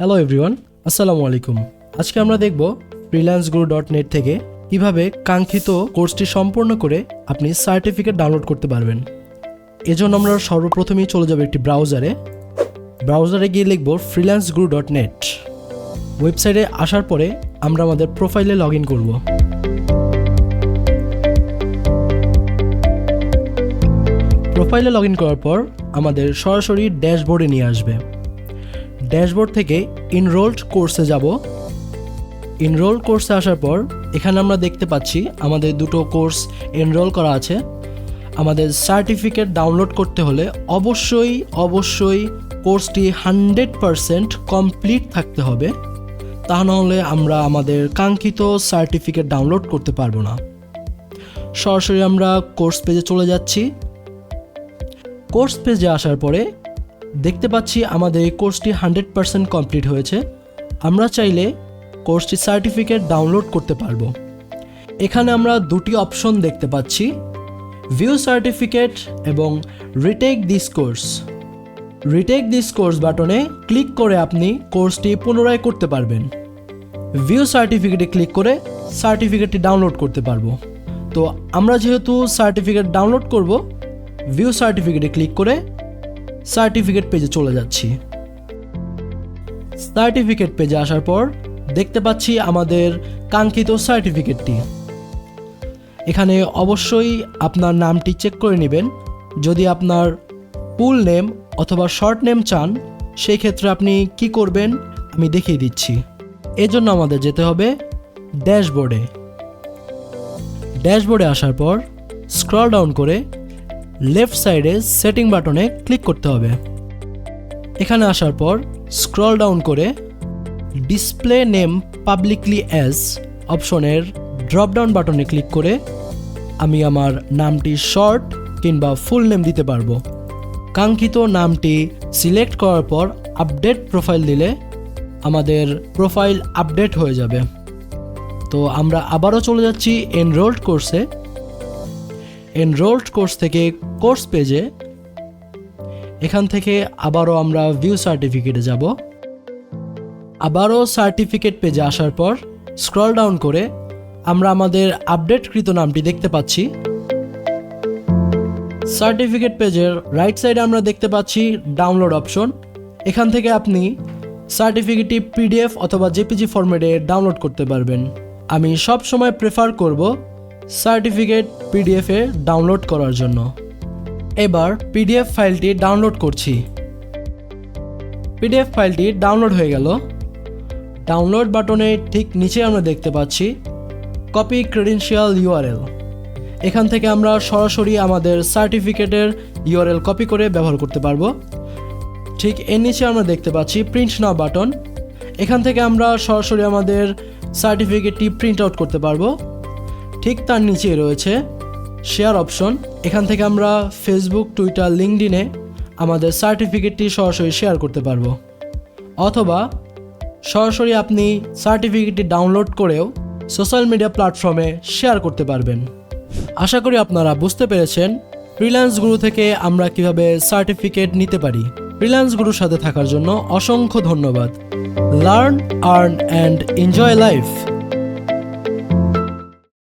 Hello everyone আসসালামু আলাইকুম আজকে আমরা দেখব ফ্রিল্যান্স গুরু ডট নেট থেকে কীভাবে কাঙ্ক্ষিত কোর্সটি সম্পূর্ণ করে আপনি সার্টিফিকেট ডাউনলোড করতে পারবেন। এজন্য আমরা সর্বপ্রথমেই চলে যাব একটি ব্রাউজারে ব্রাউজারে গিয়ে লিখব ফ্রিল্যান্স গুরু ডট নেট ওয়েবসাইটে আসার পরে আমরা আমাদের প্রোফাইলে লগ ইন করব। প্রোফাইলে লগ ইন করার পর আমাদের সরাসরি ড্যাশবোর্ডে নিয়ে আসবে। ড্যাশবোর্ড থেকে ইনরোলড কোর্সে যাব। এনরোল কোর্সে আসার পর, এখানে আমরা দেখতে পাচ্ছি আমাদের দুটো কোর্স এনরোল করা আছে। আমাদের সার্টিফিকেট ডাউনলোড করতে হলে অবশ্যই অবশ্যই কোর্সটি হান্ড্রেড পারসেন্ট কমপ্লিট থাকতে হবে। তা নাহলে আমরা আমাদের কাঙ্ক্ষিত সার্টিফিকেট ডাউনলোড করতে পারব না। সরাসরি আমরা কোর্স পেজে চলে যাচ্ছি। কোর্স পেজে আসার পরে দেখতে পাচ্ছি আমাদের এই কোর্সটি হান্ড্রেড পারসেন্ট কমপ্লিট হয়েছে। আমরা চাইলে কোর্সটি সার্টিফিকেট ডাউনলোড করতে পারব। এখানে আমরা দুটি অপশন দেখতে পাচ্ছি ভিউ সার্টিফিকেট এবং retake this course retake this course বাটনে ক্লিক করে আপনি কোর্সটি পুনরায় করতে পারবেন। ভিউ সার্টিফিকেটে ক্লিক করে সার্টিফিকেটটি ডাউনলোড করতে পারব। তো আমরা যেহেতু সার্টিফিকেট ডাউনলোড করব ভিউ সার্টিফিকেটে ক্লিক করে সার্টিফিকেট পেজে চলে যাচ্ছি। সার্টিফিকেট পেজে আসার পর দেখতে পাচ্ছি আমাদের কাঙ্ক্ষিত সার্টিফিকেটটি। এখানে অবশ্যই আপনার নামটি চেক করে নেবেন। যদি আপনার ফুল নেম অথবা শর্ট নেম চান, সেই ক্ষেত্রে আপনি কি করবেন আমি দেখিয়ে দিচ্ছি। এজন্য আমাদের যেতে হবে ড্যাশবোর্ডে। ড্যাশবোর্ডে আসার পর স্ক্রল ডাউন করে লেফট সাইডে সেটিং বাটনে ক্লিক করতে হবে। এখানে আসার পর স্ক্রল ডাউন করে ডিসপ্লে নেম পাবলিকলি অ্যাজ অপশনের ড্রপডাউন বাটনে ক্লিক করে আমি আমার নামটি শর্ট কিংবা ফুল নেম দিতে পারব। কাঙ্ক্ষিত নামটি সিলেক্ট করার পর আপডেট প্রোফাইল দিলে আমাদের প্রোফাইল আপডেট হয়ে যাবে। তো আমরা আবারও চলে যাচ্ছি এনরোল্ড কোর্সে এনরোল্ড কোর্স থেকে কোর্স পেজে এখান থেকে আবারও আমরা ভিউ সার্টিফিকেটে যাব। আবারও সার্টিফিকেট পেজে আসার পর স্ক্রল ডাউন করে আমরা আমাদের আপডেটকৃত নামটি দেখতে পাচ্ছি। সার্টিফিকেট পেজের রাইট সাইডে আমরা দেখতে পাচ্ছি ডাউনলোড অপশন এখান থেকে আপনি সার্টিফিকেটটি পিডিএফ অথবা জেপিজি ফরম্যাটে ডাউনলোড করতে পারবেন। আমি সব সময় প্রেফার করব সার্টিফিকেট পিডিএফে ডাউনলোড করার জন্য। এবার পিডিএফ ফাইলটি ডাউনলোড করছি। পিডিএফ ফাইলটি ডাউনলোড হয়ে গেল। ডাউনলোড বাটনে ঠিক নিচে আমরা দেখতে পাচ্ছি, কপি ক্রেডেনশিয়াল ইউআরএল। এখান থেকে আমরা সরাসরি আমাদের সার্টিফিকেটের ইউআরএল কপি করে ব্যবহার করতে পারব। ঠিক এর নিচে আমরা দেখতে পাচ্ছি প্রিন্ট নাও বাটন। এখান থেকে আমরা সরাসরি আমাদের সার্টিফিকেটটি প্রিন্ট আউট করতে পারব। ঠিক তার নিচে রয়েছে। শেয়ার অপশন এখান থেকে আমরা ফেসবুক টুইটার লিঙ্কডিনে আমাদের সার্টিফিকেটটি সরাসরি শেয়ার করতে পারব। অথবা সরাসরি আপনি সার্টিফিকেটটি ডাউনলোড করেও সোশ্যাল মিডিয়া প্ল্যাটফর্মে শেয়ার করতে পারবেন। আশা করি আপনারা বুঝতে পেরেছেন ফ্রিল্যান্স গুরু থেকে আমরা কীভাবে সার্টিফিকেট নিতে পারি। ফ্রিল্যান্স গুরুর সাথে থাকার জন্য অসংখ্য ধন্যবাদ। Learn earn and enjoy life